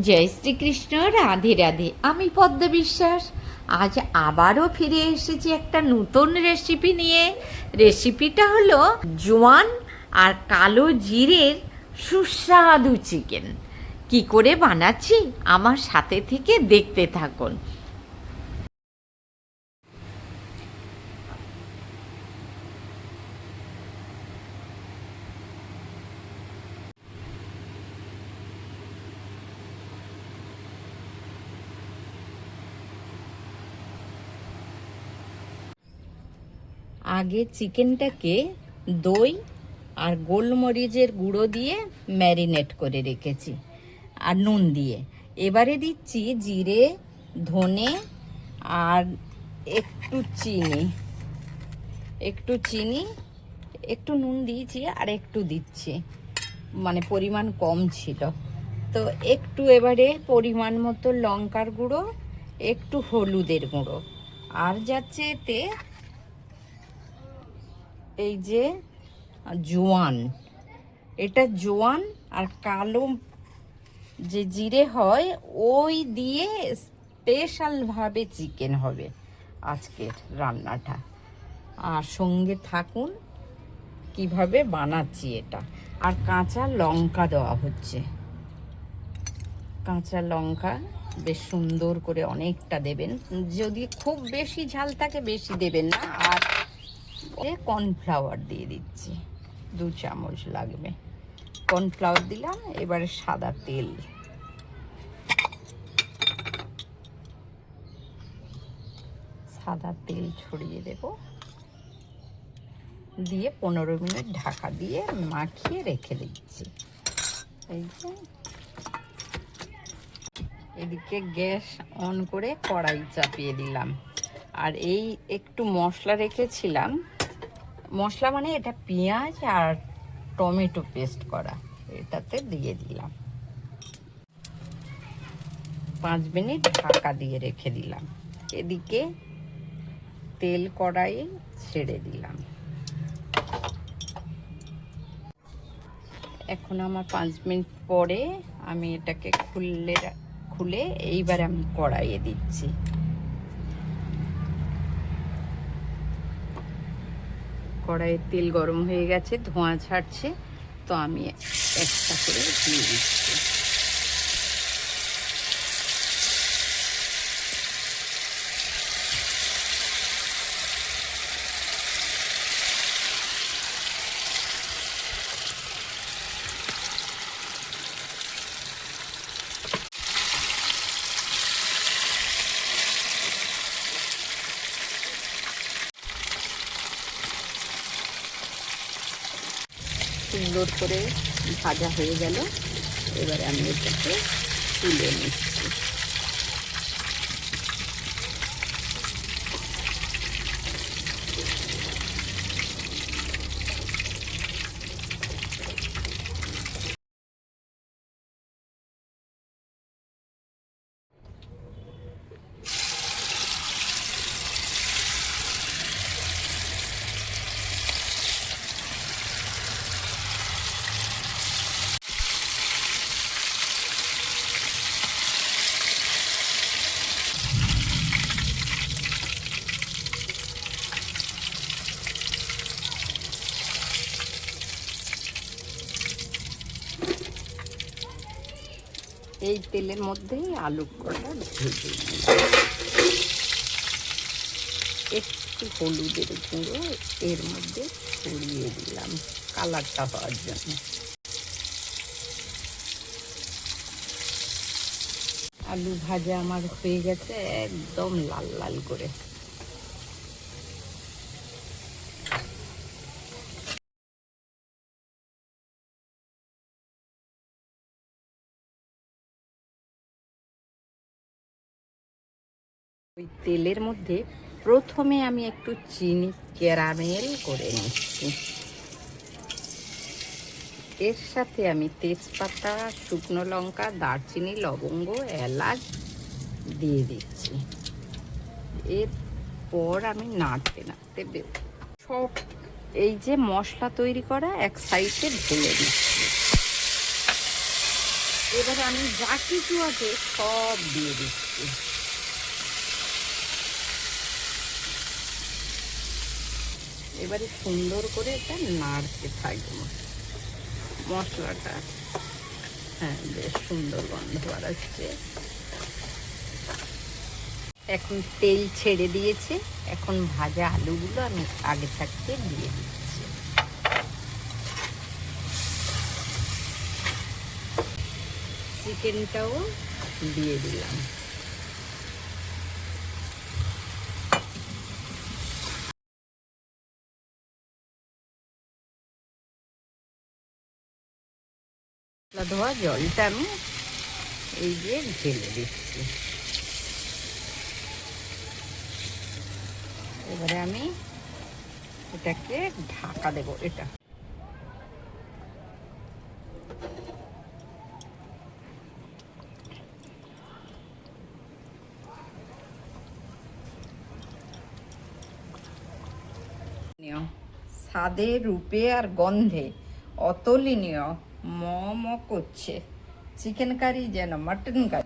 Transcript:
জয় শ্রীকৃষ্ণ, রাধে রাধে। আমি পদ্মা বিশ্বাস। আজ আবারও ফিরে এসেছি একটা নতুন রেসিপি নিয়ে। রেসিপিটা হলো জোয়ান আর কালো জিরের সুস্বাদু চিকেন কি করে বানাচ্ছি? আমার সাথে থেকে দেখতে থাকুন। আগে চিকেনটাকে দই আর গোলমরিচের গুঁড়ো দিয়ে ম্যারিনেট করে রেখেছি আর নুন দিয়ে। এবারে দিচ্ছি জিরে, ধনে আর একটু চিনি। একটু চিনি, একটু নুন দিয়েছি আর একটু দিচ্ছি। মানে পরিমাণ কম ছিল। তো একটু এবারে পরিমাণ মতো লঙ্কার গুঁড়ো, একটু হলুদের গুঁড়ো। আর যাচ্ছে এতে এই যে, জোয়ান। এটা জোয়ান আর কালো যে জিরে হয়, ওই দিয়ে স্পেশালভাবে চিকেন হবে আজকের রান্নাটা। আর সঙ্গে থাকুন, কীভাবে বানাচ্ছি এটা। আর কাঁচা লঙ্কা দেওয়া হচ্ছে। কাঁচা লঙ্কা বেশ সুন্দর করে অনেকটা দেবেন। যদি খুব বেশি ঝাল থাকে, বেশি দেবেন না। আর কর্নফ্লাওয়ার দিয়ে দিচ্ছি। দু চামচ লাগবে। কর্নফ্লাওয়ার দিলাম, এবারে সাদা তেল। সাদা তেল ছড়িয়ে দেব। দিয়ে পনেরো মিনিট ঢাকা দিয়ে মাখিয়ে রেখে দিচ্ছি। এই যে। এদিকে গ্যাস অন করে কড়াই চাপিয়ে দিলাম। আর এই একটু মশলা রেখেছিলাম মশলা মানে এটা পেঁয়াজ আর টমেটো পেস্ট করা। এটাতে দিয়ে দিলাম। পাঁচ মিনিট ঢাকা দিয়ে রেখে দিলাম। এদিকে তেল কড়াই ছেড়ে দিলাম। এখন আমার পাঁচ মিনিট পরে আমি এটাকে খুললে খুলে এইবার আমি কড়াইয়ে দিচ্ছি। কড়াইয়ের তেল গরম হয়ে গেছে ধোঁয়া ছাড়ছে তো আমি একটা করে দিয়ে দিচ্ছি। সুন্দর করে ভাজা হয়ে গেল। এবারে আমি এটাকে তুলে নিচ্ছি। এই তেলের মধ্যেই আলু কটা ভেজে একটু হলুদের গুঁড়ো এর মধ্যে ছড়িয়ে দিলাম কালারটা হওয়ার জন্য। আলু ভাজা আমার হয়ে গেছে একদম লাল লাল করে। ওই তেলের মধ্যে প্রথমে আমি একটু চিনি, ক্যারামেল করে নিচ্ছি। এর সাথে আমি তেজপাতা, শুকনো লঙ্কা, দারচিনি, লবঙ্গ, এলাচ দিয়ে দিচ্ছি। এরপর আমি নাড়তে নাড়তে দেব। সব এই যে মশলা তৈরি করা এক সাইডে ঢেলে দিচ্ছি। এবারে আমি যা কিছু আছে সব দিয়ে দিচ্ছি। এবারে সুন্দর করে এটা নাড়তে থাকব। মশলাটা। হ্যাঁ বেশ সুন্দর গন্ধ বাড়াচ্ছে এখন তেল ছেড়ে দিয়েছে। এখন ভাজা আলুগুলো আমি আগে থাকতে দিয়ে দিচ্ছি। চিকেনটাও দিয়ে দিলাম। মশলা ধোয়া জলটা আমি এই যে ঢেলে দিচ্ছি। এবারে আমি এটাকে ঢাকা দেব, এটা। স্বাদে, রূপে আর গন্ধে অতুলনীয়। ম ম করছে চিকেন কারি যেন মাটন কারি হয়ে গেছে।